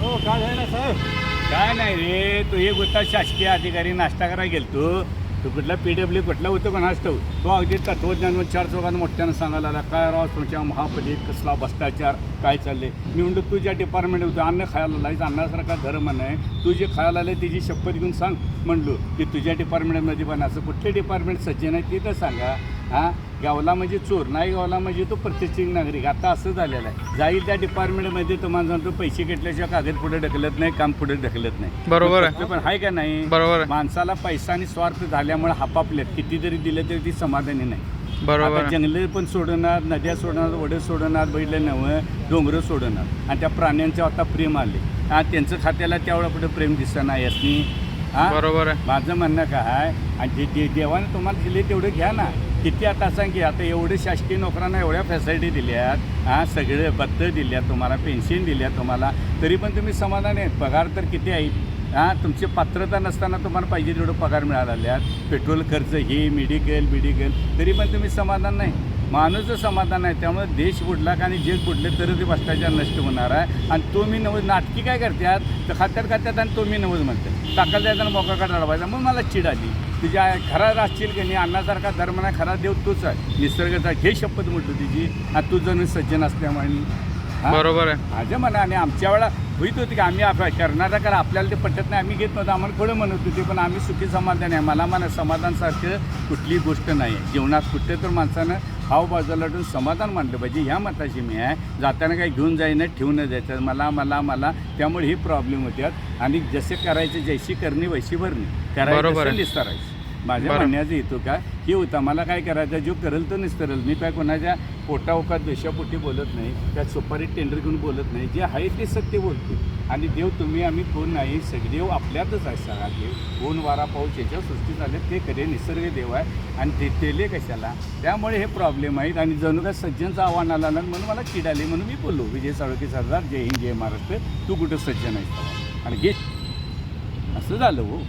हो काय झालं साहेब? काय नाही रे तू एक होता शासकीय अधिकारी नाश्ता करायला गेलतो. तू कुठला पी डब्ल्यू कुठला होतो पण असतो तो अगदी तत्वज्ञान चार चौघांना मोठ्यानं सांगायला आला काय राव तुमच्या महापलीत कसला भ्रष्टाचार काय चालले मी म्हणतो तू ज्या डिपार्टमेंट होतं अन्न खायला लायचं अन्नासारखा धर्म नाही. तू जे खायला आलं तिची शपथ घेऊन सांग म्हणलो की तुझ्या डिपार्टमेंटमध्ये पण असं कुठले डिपार्टमेंट सज्जन आहे ते तर सांगा हां? गावला म्हणजे चोर नाही गावला म्हणजे तो प्रतिष्ठित नागरिक. आता असं झालेलं आहे. जाईल त्या डिपार्टमेंटमध्ये तुम्हाला सांगतो पैसे घेतल्याशिवाय कागद पुढे ढकलत नाही काम पुढे ढकलत नाही. बरोबर आहे. पण आहे का नाही? बरोबर. माणसाला पैसा आणि स्वार्थ झाल्यामुळे हापापल्यात किती जरी दिलं तरी ती समाधानी नाही. बरोबर. जंगले पण सोडणार नद्या सोडणार वडे सोडणार बैल नवं डोंगरं सोडणार. आणि त्या प्राण्यांचं आता प्रेम आले. हा त्यांचं खात्याला तेवढं कुठं प्रेम दिसतं नाही यासनी हा? बरोबर आहे. माझं म्हणणं काय आणि जे जे देवाने तुम्हाला दिले तेवढं घ्या ना. किती आता सांग की आता एवढे शासकीय नोकरांना एवढ्या फॅसिलिटी दिल्यात हां सगळे भत्त दिल्यात तुम्हाला पेन्शन दिल्या तुम्हाला तरी पण तुम्ही समाधान आहेत. पगार तर किती आहेत हां तुमची पात्रता नसताना तुम्हाला पाहिजे तेवढं पगार मिळालेल्यात पेट्रोल खर्च हे मेडिकल मेडिकल तरी पण तुम्ही समाधान नाही. माणूसचं समाधान आहे त्यामुळे देश बुडला का आणि जग बुडले तर ते भ्रष्टाचार नष्ट होणार आहे. आणि तो मी नवज नाटकी काय करतात तर खात्यात खात्यात आणि तो मी नवज म्हणते टाकायला जायचा मोका काढायला पाहिजे मग मला चिड आली. तुझ्या खरा राहशील की नाही? अन्नासारखा धर्म नाही खरा देव तोच आहे. निसर्गाचा घे शपथ म्हटलं तिची. आणि तू जणू सज्जन असल्यामुळे. हा? बरोबर आहे. माझ्या मना आणि आमच्या वेळा होईत होती की आम्ही आप- करणारा करा आपल्याला ते पटत नाही. आम्ही घेत नव्हतो. आम्हाला थोडं म्हणत होते पण आम्ही सुखी समाधान आहे. मला मला समाधानसारखं कुठली गोष्ट नाही. आहे जीवनात कुठे तर माणसानं हाव बाजूला ठेवून समाधान मानलं पाहिजे. ह्या मताशी मी आहे. जाताना काही घेऊन जाईन ठेवून द्यायचं मला मला मला त्यामुळे ही प्रॉब्लेम होत्यात. आणि जसे करायचे जैशी करणी वैशी भरणी. करायचं. निस्तारायचं. माझ्या बरं. म्हणण्याचं येतो का हे होता मला काय करायचं? जो करेल तो निस्तरेल. मी काय कोणाच्या पोटाओकात देशापोटी बोलत नाही त्यात सुपारी टेंडर घेऊन बोलत नाही. जे आहे ते सत्य बोलतो आणि देव तुम्ही आम्ही कोण नाही सगळे देव आपल्यातच आहे सगळा देव. ऊन वारा पाऊस याच्या सृष्टीत आले ते खरे निसर्ग देव आहे. आणि ते तेले कशाला? त्यामुळे हे प्रॉब्लेम आहेत. आणि जणू काय सज्जनचं आव्हान आलं ना म्हणून मला किड आली म्हणून मी बोललो. विजय साळुके सरदार जय हिंद जय महाराष्ट्र. तू कुठं सज्जन आहेस? आणि घे. असं झालं हो.